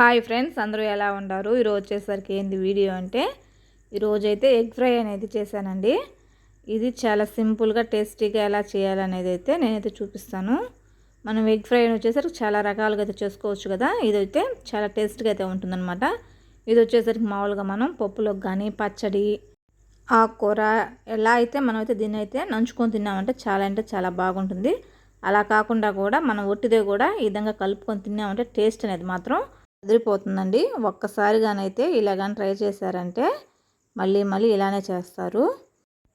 Hi friends అందరూ ఎలా ఉన్నారు? ఈరోజు వచ్చేసరికి ఏంది వీడియో అంటే ఈరోజు అయితే ఎగ్ ఫ్రై అనేది చేశానండి. ఇది చాలా సింపుల్గా టేస్టీగా ఎలా చేయాలనేది అయితే నేనైతే చూపిస్తాను. మనం ఎగ్ ఫ్రై వచ్చేసరికి చాలా రకాలుగా అయితే చేసుకోవచ్చు కదా? ఇదైతే చాలా టేస్ట్గా అయితే ఉంటుందన్నమాట. ఇది వచ్చేసరికి మామూలుగా మనం పప్పులోకి కానీ పచ్చడి ఆకుకూర ఎలా అయితే మనం అయితే దీన్ని అయితే నంచుకొని తిన్నామంటే చాలా అంటే చాలా బాగుంటుంది. అలా కాకుండా కూడా మనం ఒట్టిదే కూడా ఈ విధంగా కలుపుకొని తిన్నామంటే టేస్ట్ అనేది మాత్రం అదిరిపోతుందండి ఒక్కసారిగానైతే ఇలాగని ట్రై చేశారంటే మళ్ళీ మళ్ళీ ఇలానే చేస్తారు.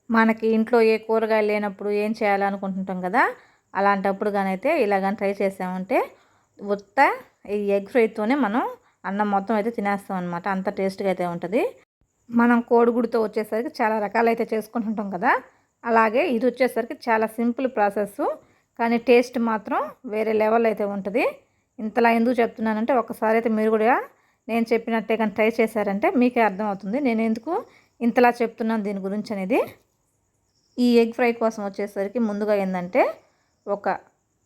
మనకి ఇంట్లో ఏ కూరగాయలు లేనప్పుడు ఏం చేయాలనుకుంటుంటాం కదా అలాంటప్పుడు కానైతే ఇలాగని ట్రై చేసామంటే ఉత్త ఈ ఎగ్ ఫ్రైతోనే మనం అన్నం మొత్తం అయితే తినేస్తాం అనమాట అంత టేస్ట్గా అయితే ఉంటుంది. మనం కోడిగుడితో వచ్చేసరికి చాలా రకాలు అయితే చేసుకుంటుంటాం కదా అలాగే ఇది వచ్చేసరికి చాలా సింపుల్ ప్రాసెస్ కానీ టేస్ట్ మాత్రం వేరే లెవెల్ అయితే ఉంటుంది. ఇంతలా ఎందుకు చెప్తున్నానంటే ఒకసారి అయితే మీరు కూడా నేను చెప్పినట్టే కానీ ట్రై చేశారంటే మీకే అర్థమవుతుంది. నేను ఎందుకు ఇంతలా చెప్తున్నాను దీని గురించి అనేది. ఈ ఎగ్ ఫ్రై కోసం వచ్చేసరికి ముందుగా ఏంటంటే ఒక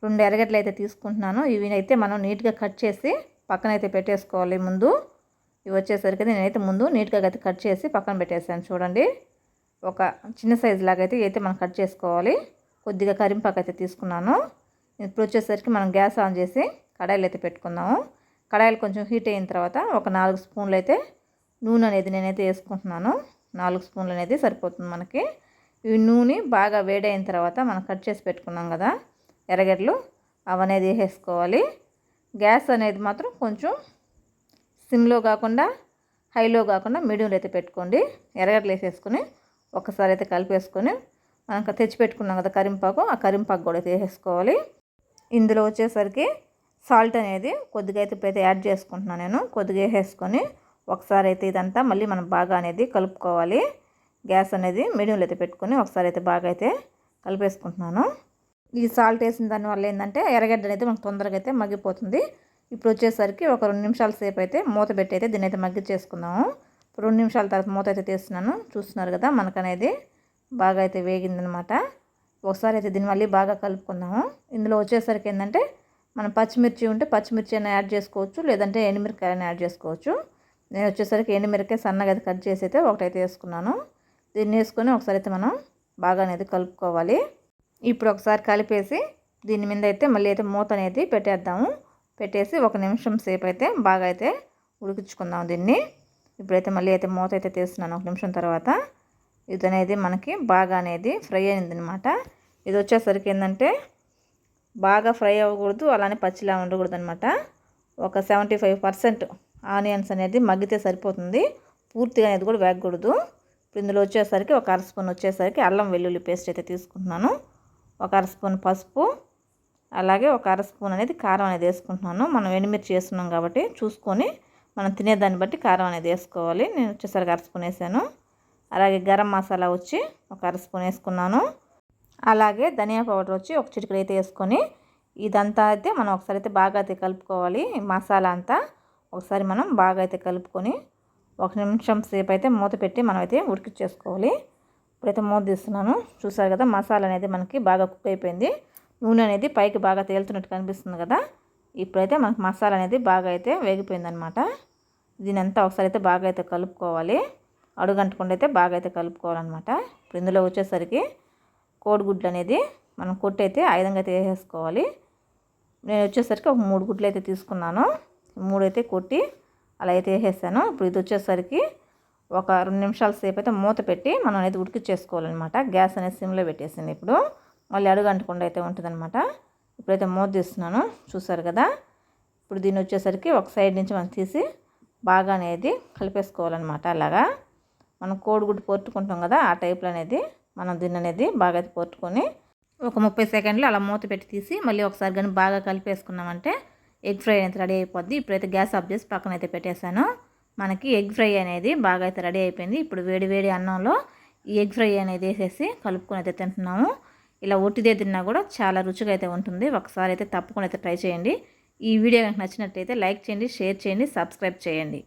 రెండు ఎరగడ్లు అయితే తీసుకుంటున్నాను. ఇవి అయితే మనం నీట్గా కట్ చేసి పక్కన అయితే పెట్టేసుకోవాలి ముందు. ఇవి వచ్చేసరికి నేనైతే ముందు నీట్గా అయితే కట్ చేసి పక్కన పెట్టేసాను చూడండి. ఒక చిన్న సైజు లాగా అయితే అయితే మనం కట్ చేసుకోవాలి. కొద్దిగా కరింపాకు అయితే తీసుకున్నాను. ఇప్పుడు వచ్చేసరికి మనం గ్యాస్ ఆన్ చేసి కడాయిలు అయితే పెట్టుకుందాము. కడాయిలు కొంచెం హీట్ అయిన తర్వాత ఒక నాలుగు స్పూన్లు అయితే నూనె అనేది నేనైతే వేసుకుంటున్నాను. నాలుగు స్పూన్లు అనేది సరిపోతుంది మనకి. ఈ నూనె బాగా వేడైన తర్వాత మనం కట్ చేసి పెట్టుకున్నాం కదా ఎర్రగడ్డలు అవనేది వేసేసుకోవాలి. గ్యాస్ అనేది మాత్రం కొంచెం సిమ్లో కాకుండా హైలో కాకుండా మీడియంలో అయితే పెట్టుకోండి. ఎర్రగడ్డలు వేసేసుకొని ఒకసారి అయితే కలిపేసుకొని మనం తెచ్చి పెట్టుకున్నాం కదా కరింపాకు ఆ కరింపాకు కూడా వేసేసుకోవాలి. ఇందులో వచ్చేసరికి సాల్ట్ అనేది కొద్దిగా అయితే ఇప్పుడైతే యాడ్ చేసుకుంటున్నాను నేను. కొద్దిగా వేసేసుకొని ఒకసారి అయితే ఇదంతా మళ్ళీ మనం బాగా అనేది కలుపుకోవాలి. గ్యాస్ అనేది మీడియంలో అయితే పెట్టుకొని ఒకసారి అయితే బాగా అయితే కలిపేసుకుంటున్నాను. ఈ సాల్ట్ వేసిన దానివల్ల ఏంటంటే ఎర్రగడ్డ అనేది మనకు తొందరగా అయితే మగ్గిపోతుంది. ఇప్పుడు వచ్చేసరికి ఒక రెండు నిమిషాల సేపు అయితే మూత పెట్టి అయితే దీన్ని అయితే మగ్గి చేసుకుందాము రెండు నిమిషాల తర్వాత మూత అయితే తీస్తున్నాను. చూస్తున్నారు కదా మనకనేది బాగా అయితే వేగిందనమాట. ఒకసారి అయితే దీన్ని మళ్ళీ బాగా కలుపుకుందాము. ఇందులో వచ్చేసరికి ఏంటంటే మనం పచ్చిమిర్చి ఉంటే పచ్చిమిర్చి అయినా యాడ్ చేసుకోవచ్చు లేదంటే ఎండుమిరకాయని యాడ్ చేసుకోవచ్చు. నేను వచ్చేసరికి ఎండుమిరకాయ సన్నగా అయితే కట్ చేసి అయితే ఒకటైతే వేసుకున్నాను. దీన్ని వేసుకొని ఒకసారి అయితే మనం బాగా అనేది కలుపుకోవాలి. ఇప్పుడు ఒకసారి కలిపేసి దీని మీద అయితే మళ్ళీ అయితే మూత అనేది పెట్టేద్దాము. పెట్టేసి ఒక నిమిషం సేపు అయితే బాగా అయితే ఉడికించుకుందాం దీన్ని. ఇప్పుడైతే మళ్ళీ అయితే మూత అయితే తీస్తున్నాను ఒక నిమిషం తర్వాత. ఇది అనేది మనకి బాగా అనేది ఫ్రై అయింది అనమాట ఇది వచ్చేసరికి ఏంటంటే బాగా ఫ్రై అవ్వకూడదు అలానే పచ్చిలా ఉండకూడదు అనమాట ఒక సెవెంటీ ఫైవ్ పర్సెంట్ ఆనియన్స్ అనేది మగ్గితే సరిపోతుంది. పూర్తిగా అనేది కూడా వేగకూడదు. ఇప్పుడు ఇందులో వచ్చేసరికి ఒక అర స్పూన్ వచ్చేసరికి అల్లం వెల్లుల్లి పేస్ట్ అయితే తీసుకుంటున్నాను. ఒక అర స్పూన్ పసుపు అలాగే ఒక అర స్పూన్ అనేది కారం అనేది వేసుకుంటున్నాను. మనం ఎండుమిర్చి వేస్తున్నాం కాబట్టి చూసుకొని మనం తినేదాన్ని బట్టి కారం అనేది వేసుకోవాలి. నేను వచ్చేసరికి అర స్పూన్ వేసాను. అలాగే గరం మసాలా వచ్చి ఒక అర స్పూన్ వేసుకున్నాను. అలాగే ధనియా పౌడర్ వచ్చి ఒక చిటికలు అయితే వేసుకొని ఇదంతా అయితే మనం ఒకసారి అయితే బాగా అయితే కలుపుకోవాలి. మసాలా అంతా ఒకసారి మనం బాగా అయితే కలుపుకొని ఒక నిమిషం సేపు అయితే మూత పెట్టి మనం అయితే ఉడికిచ్చేసుకోవాలి ఇప్పుడైతే మూత తీస్తున్నాను. చూసారు కదా మసాలా అనేది మనకి బాగా కుక్ అయిపోయింది. నూనె అనేది పైకి బాగా తేలుతున్నట్టు కనిపిస్తుంది కదా. ఇప్పుడైతే మనకి మసాలా అనేది బాగా అయితే వేగిపోయిందనమాట. దీని అంతా ఒకసారి అయితే బాగా అయితే కలుపుకోవాలి. అడుగంటకుండా అయితే బాగా అయితే కలుపుకోవాలన్నమాట. ఇప్పుడు ఇందులో వచ్చేసరికి కోడిగుడ్లు అనేది మనం కొట్టి అయితే ఆయుధంగా అయితే వేసేసుకోవాలి నేను వచ్చేసరికి ఒక మూడు గుడ్లు అయితే తీసుకున్నాను. మూడు అయితే కొట్టి అలా అయితే వేసేసాను. ఇప్పుడు ఇది వచ్చేసరికి ఒక రెండు నిమిషాల సేపు అయితే మూత పెట్టి మనం అనేది ఉడికిచ్చేసుకోవాలన్నమాట. గ్యాస్ అనేది సిమ్లో పెట్టేసింది ఇప్పుడు. మళ్ళీ అడుగు అంటకుండా అయితే ఉంటుందన్నమాట. ఇప్పుడైతే మూత తీస్తున్నాను. చూసారు కదా? ఇప్పుడు దీన్ని వచ్చేసరికి ఒక సైడ్ నుంచి మనం తీసి బాగా అనేది కలిపేసుకోవాలన్నమాట. అలాగా? మనం కోడిగుడ్డు పొట్టుకుంటాం కదా ఆ టైప్లో అనేది మనం దీన్ని అనేది బాగా పొట్టుకొని ఒక ముప్పై సెకండ్లు అలా మూత పెట్టి తీసి మళ్ళీ ఒకసారి కానీ బాగా కలిపేసుకున్నామంటే ఎగ్ ఫ్రై అనేది రెడీ అయిపోద్ది. ఇప్పుడైతే గ్యాస్ ఆఫ్ చేసి పక్కన అయితే పెట్టేశాను. మనకి ఎగ్ ఫ్రై అనేది బాగా అయితే రెడీ అయిపోయింది. ఇప్పుడు వేడి వేడి అన్నంలో ఈ ఎగ్ ఫ్రై అనేది వేసేసి కలుపుకొని అయితే తింటున్నాము. ఇలా ఒట్టిదే తిన్నా కూడా చాలా రుచిగా అయితే ఉంటుంది. ఒకసారి అయితే తప్పకుండా అయితే ట్రై చేయండి. ఈ వీడియో కనుక నచ్చినట్టయితే లైక్ చేయండి షేర్ చేయండి సబ్స్క్రైబ్ చేయండి.